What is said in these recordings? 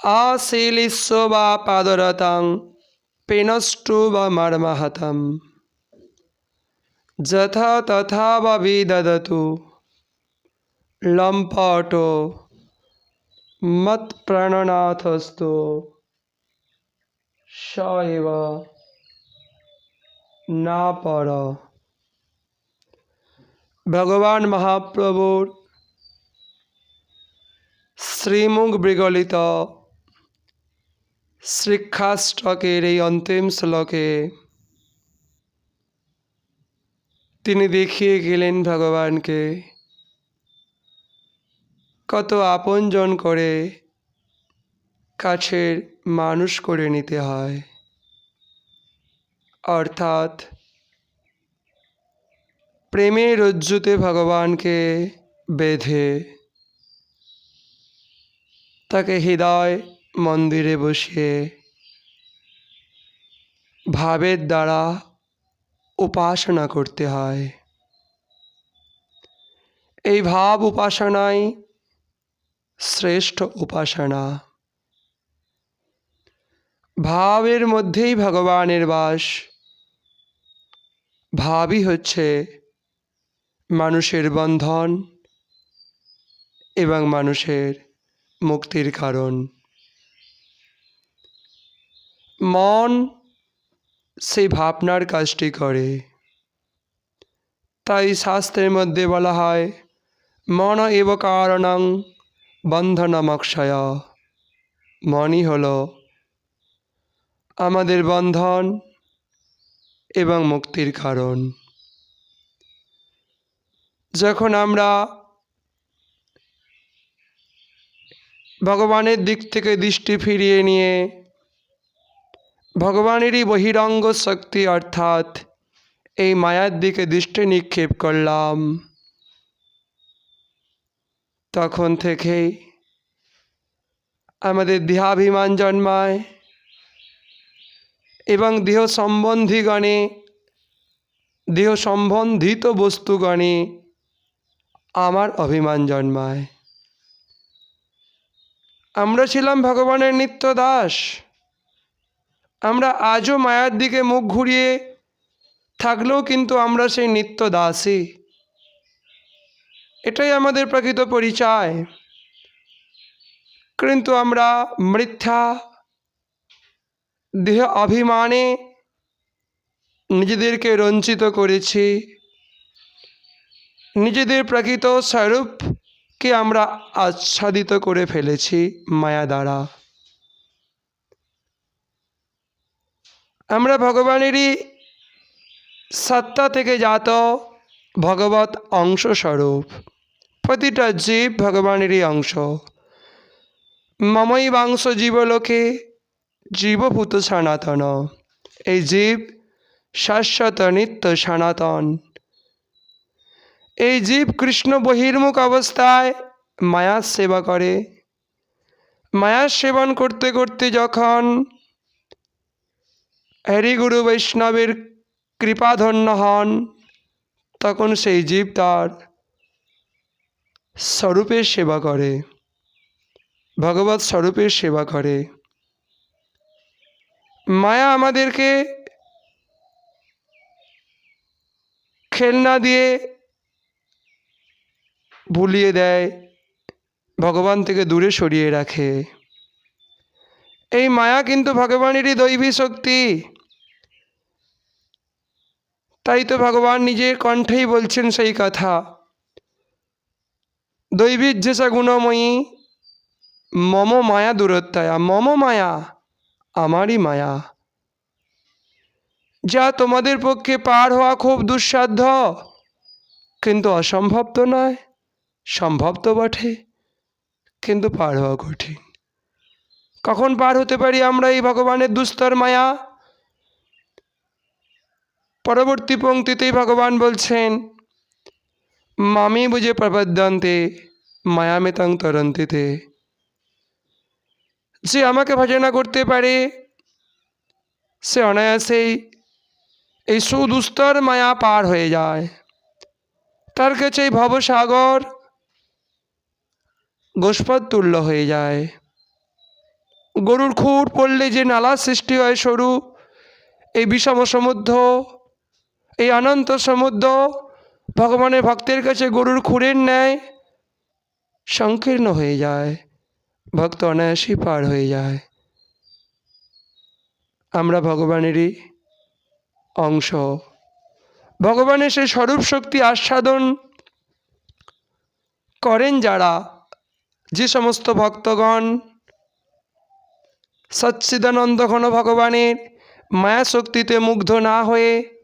আশীলিস্ব বা পাদরতাং পেনষ্টু বা মর্মাহতম যথা তথা বা বিদদতু লম্পট মৎপ্রাণনাথস্তু স এব না পর ভগবান মহাপ্রভুর শ্রীমুখ বিগলিত শিক্ষাষ্টকের এই অন্তিম শ্লোকে তিনি দেখিয়ে গেলেন ভগবানকে, কত আপনজন করে কাছের মানুষ করে নিতে হয়। অর্থাৎ প্রেমের রজ্জুতে ভগবানকে বেঁধে তাকে হৃদয় মন্দিরে বসে ভাবের দ্বারা উপাসনা করতে হয়। এই ভাব উপাসনাই শ্রেষ্ঠ উপাসনা। ভাবের মধ্যেই ভগবানের বাস। ভাবই হচ্ছে মানুষের বন্ধন এবং মানুষের মুক্তির কারণ। মন সেই ভাবনার কাজটি করে। তাই শাস্ত্রের মধ্যে বলা হয়, মন এব কারণং বন্ধনমক্ষয়। মনই হল আমাদের বন্ধন এবং মুক্তির কারণ। যখন আমরা ভগবানের দিক থেকে দৃষ্টি ফিরিয়ে নিয়ে ভগবানেরই বহিরঙ্গ শক্তি অর্থাৎ এই মায়ার দিকে দৃষ্টি নিক্ষেপ করলাম। তখন থেকেই আমাদের দেহাভিমান জন্মায় এবং দেহ সম্বন্ধীগণে দেহ সম্বন্ধিত বস্তুগণে আমার অভিমান জন্মায়। আমরা ছিলাম ভগবানের নিত্য দাস আমরা আজও মায়ার দিকে মুখ ঘুরিয়ে থাকলেও কিন্তু আমরা সেই নিত্য দাসী। এটাই আমাদের প্রকৃত পরিচয়। কিন্তু আমরা মিথ্যা, দেহ অভিমানে নিজেদেরকে রঞ্চিত করেছি। নিজেদের প্রকৃত স্বরূপকে আমরা আচ্ছাদিত করে ফেলেছি মায়া দ্বারা। আমরা ভগবানেরই সত্তা থেকে জাত ভগবত অংশ স্বরূপ। প্রতিটা জীব ভগবানেরই অংশ। মমই বাংশ জীবলোকে, জীবভূত সনাতন। এই জীব শাশ্বত নিত্য সনাতন। এই জীব কৃষ্ণ বহির্মুখ অবস্থায় মায়ার সেবা করে। মায়ার সেবন করতে করতে যখন হরিগুরু বৈষ্ণবের কৃপাধন্য হন, তখন সেই জীব তার স্বরূপের সেবা করে, ভগবত স্বরূপের সেবা করে। মায়া আমাদেরকে খেলনা দিয়ে ভুলিয়ে দেয়, ভগবান থেকে দূরে সরিয়ে রাখে। এই মায়া কিন্তু ভগবানেরই দৈবী শক্তি। তাই তো ভগবান নিজের কণ্ঠেই বলছেন সেই কথা। দৈবীর যেসা গুণময়ী, মম মায়া দূরত্বয়া মম মায়া, আমারই মায়া। যা তোমাদের পক্ষে পার হওয়া খুব দুঃসাধ্য, কিন্তু অসম্ভব তো নয়, সম্ভব তো বটে, কিন্তু পার হওয়া কঠিন। কখন পার হতে পারি আমরা এই ভগবানের দুস্তর মায়া? পরবর্তী পঙ্ক্তিতেই ভগবান বলছেন, মামি বুঝে প্রবদ্যন্তে মায়ামেতং তরন্তিতে যে আমাকে ভজনা করতে পারে, সে অনায়াসেই এই সুদুস্তর মায়া পার হয়ে যায়। তার কাছে এই ভবসাগর, গোষ্পদ তুল্য হয়ে যায়। গরুর খুর পড়লে যে নালা সৃষ্টি হয় সরু, এই বিষম সমুদ্র, এই অনন্ত সমুদ্র, ভগবানের ভক্তের কাছে গরুর খুরের ন্যায় সংকীর্ণ হয়ে যায়, ভক্ত অনায়াসই পার হয়ে যায়। আমরা ভগবানেরই অংশ। ভগবানের সেই স্বরূপ শক্তি আস্বাদন করেন যারা, যে সমস্ত ভক্তগণ সচ্চিদানন্দ ঘন ভগবানের মায়া শক্তিতে মুগ্ধ না হয়ে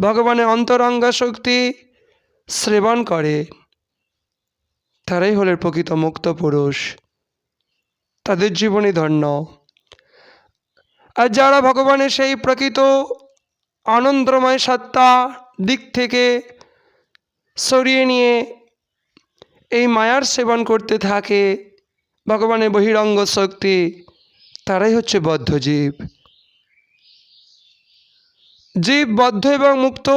ভগবানের অন্তরঙ্গ শক্তি শ্রেবণ করে। তারাই হলেন প্রকৃত মুক্ত পুরুষ। তাদের জীবনই ধন্য। আর যারা ভগবানের সেই প্রকৃত আনন্দময় সত্তা দিক থেকে সরিয়ে নিয়ে এই মায়ার সেবন করতে থাকে, ভগবানের বহিরঙ্গ শক্তি তারাই হচ্ছে বদ্ধ জীব। জীব বদ্ধ এবং মুক্ত,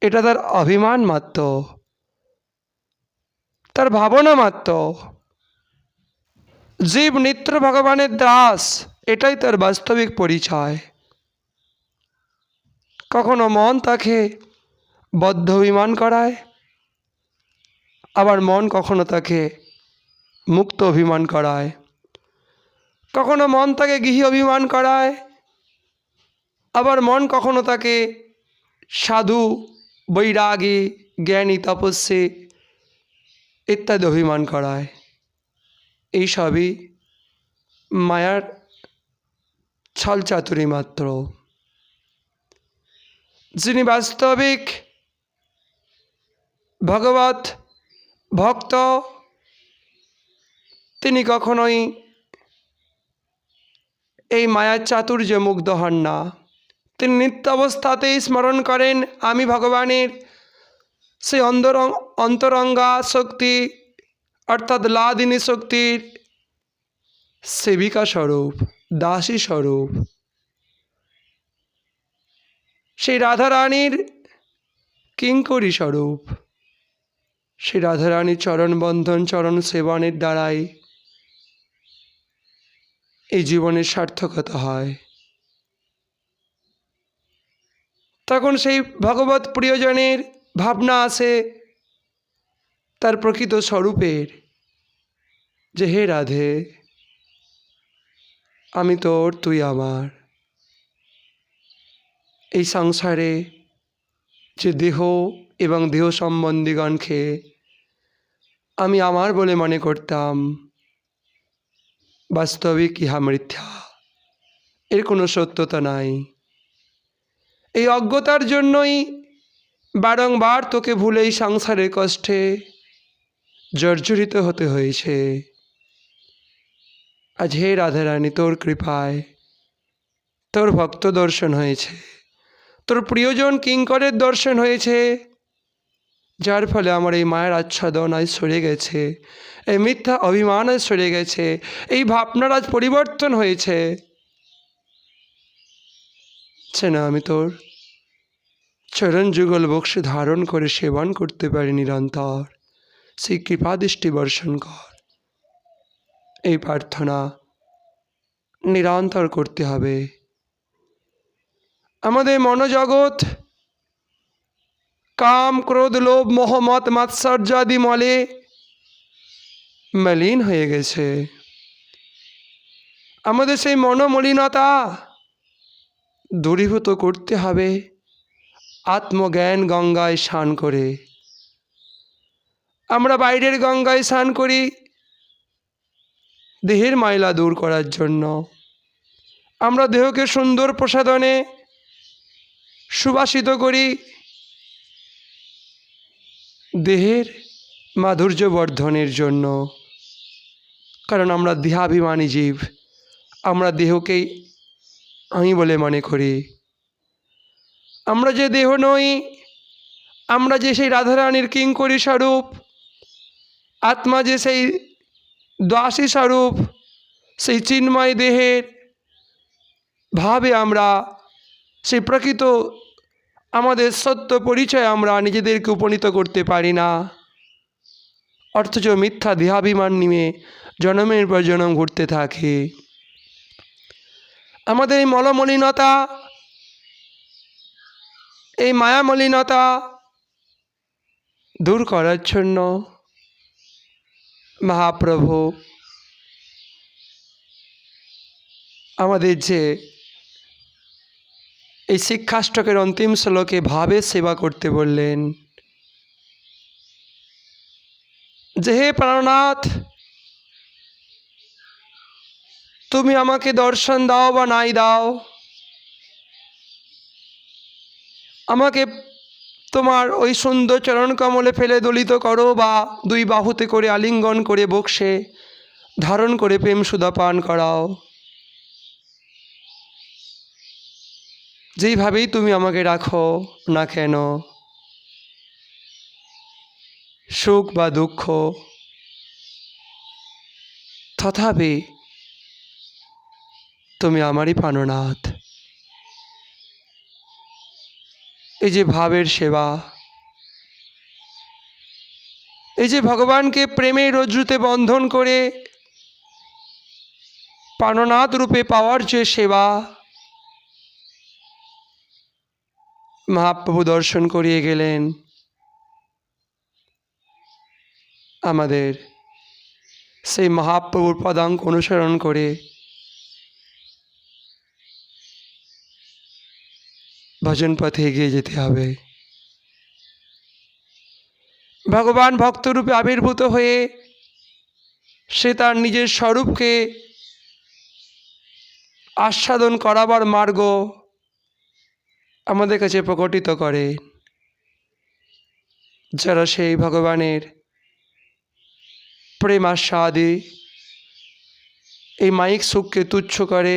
এটা তার অভিমান মাত্র, তার ভাবনা মাত্র। জীব নিত্য ভগবানের দাস, এটাই তার বাস্তবিক পরিচয়। কখনো মন তাকে বদ্ধ অভিমান করায়, আবার মন কখনো তাকে মুক্ত অভিমান করায়। কখনো মন তাকে গৃহী অভিমান করায়, আবার মন কখনো তাকে সাধু, বৈরাগী, জ্ঞানী, তপস্বী ইত্যাদি অভিমান করায়। এই সবই মায়ার ছলচাতুরি মাত্র। যিনি বাস্তবিক ভগবত ভক্ত, তিনি কখনোই এই মায়ার চাতুর্যে মুগ্ধ হন না। তিনি নিত্য অবস্থাতেই স্মরণ করেন, আমি ভগবানের সেই অন্তরং অন্তরঙ্গা শক্তি, অর্থাৎ লাদিনী শক্তির সেবিকা স্বরূপ দাসী স্বরূপ সেই রাধারানীর কিঙ্করী স্বরূপ সেই রাধারানীর চরণ বন্ধন চরণ সেবনের দ্বারাই এই জীবনের সার্থকতা হয়। তখন সেই ভগবত প্রিয়জনের ভাবনা আসে তার প্রকৃত স্বরূপের যে, হে রাধে, আমি তোর, তুই আমার। এই সংসারে যে দেহ এবং দেহ সম্বন্ধীগণকে আমি আমার বলে মনে করতাম বাস্তবিক ইহা মিথ্যা। এর কোনো সত্যতা নাই। এই অজ্ঞতার জন্যই বারংবার তোকে ভুলে এই সংসারের কষ্টে জর্জরিত হতে হয়েছে। আজ হে রাধারানী, তোর কৃপায় তোর ভক্ত দর্শন হয়েছে। তোর প্রিয়জন কিঙ্করের দর্শন হয়েছে। যার ফলে আমার এই মায়ের আচ্ছাদন আজ সরে গেছে, এই মিথ্যা অভিমান আজ সরে গেছে, এই ভাবনার আজ পরিবর্তন হয়েছে। না, আমি তোর চরণ যুগল বক্সে ধারণ করে সেবন করতে পারি নিরন্তর। সেই কৃপাদৃষ্টি বর্ষণ কর। এই প্রার্থনা নিরন্তর করতে হবে। আমাদের মনোজগৎ কাম ক্রোধ, লোভ মোহমত মাৎসর্য আদি মলে মলিন হয়ে গেছে। আমাদের সেই মনোমলিনতা দূরীভূত করতে হবে। আত্মজ্ঞান গঙ্গায় স্নান করে। আমরা বাইরের গঙ্গায় স্নান করি দেহের ময়লা দূর করার জন্য। আমরা দেহকে সুন্দর প্রসাদনে সুবাসিত করি। দেহের মাধুর্য বর্ধনের জন্য। কারণ আমরা দেহাভিমানী জীব। আমরা দেহকেই আমি বলে মনে করি। আমরা যে দেহ নই, আমরা যে সেই রাধারানীর কিঙ্করী স্বরূপ, আত্মা যে সেই দাসী স্বরূপ, সেই চিন্ময় দেহের ভাবে আমরা, সেই প্রকৃত আমাদের সত্য পরিচয় আমরা নিজেদেরকে উপনীত করতে পারি না। অথচ মিথ্যা দেহাভিমান নিয়ে জনমের পর জনম ঘুরতে থাকে। আমাদের এই মলমলিনতা, এই মায়ামলিনতা দূর করার জন্য মহাপ্রভু আমাদের যে এই শিক্ষাষ্টকের অন্তিম শ্লোকে ভাবে সেবা করতে বললেন, যে হে প্রাণনাথ, তুমি আমাকে দর্শন দাও বা নাই দাও। আমাকে তোমার ওই সুন্দর চরণ কমলে ফেলে দলিত করো বা দুই বাহুতে করে আলিঙ্গন করে বক্সে ধারণ করে প্রেম সুদা পান করাও। যেইভাবেই তুমি আমাকে রাখো না কেন, সুখ বা দুঃখ, তথাপি তুমি আমারই প্রাণনাথ। এই যে ভাবের সেবা, এই যে ভগবানকে প্রেমের রজ্জুতে বন্ধন করে প্রাণনাথ রূপে পাওয়ার যে সেবা মহাপ্রভু দর্শন করিয়ে গেলেন আমাদের। সেই মহাপ্রভুর পদাঙ্ক অনুসরণ করে ভজন পথে এগিয়ে যেতে হবে। ভগবান ভক্তরূপে আবির্ভূত হয়ে সে তার নিজের স্বরূপকে আস্বাদন করাবার মার্গ আমাদের কাছে প্রকটিত করে। যারা সেই ভগবানের প্রেম আস্বাদে এই মাইক সুখকে তুচ্ছ করে,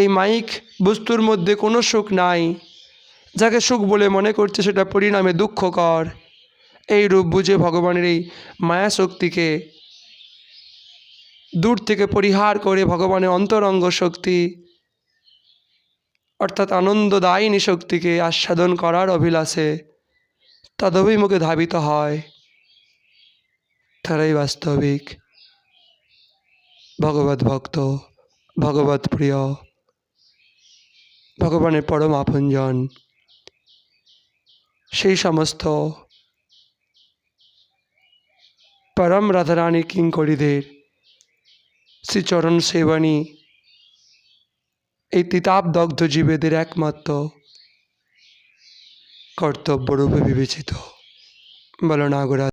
এই মাইক বস্তুর মধ্যে কোনো সুখ নাই, যাকে সুখ বলে মনে করছে সেটা পরিণামে দুঃখকর। এই রূপ বুঝে ভগবানের এই মায়া শক্তিকে দূর থেকে পরিহার করে ভগবানের অন্তরঙ্গ শক্তি অর্থাৎ আনন্দদায়িনী শক্তিকে আস্বাদন করার অভিলাষে তদভিমুখে ধাবিত হয়। তারাই বাস্তবিক ভগবত ভক্ত, ভগবত প্রিয়, ভগবানের পরম আপনজন। সেই সমস্ত পরম রাধারানী কিঙ্করীদের শ্রীচরণ সেবানী এই তিতাব দগ্ধ জীবেদের একমাত্র কর্তব্যরূপে বিবেচিত। বলো নাগরা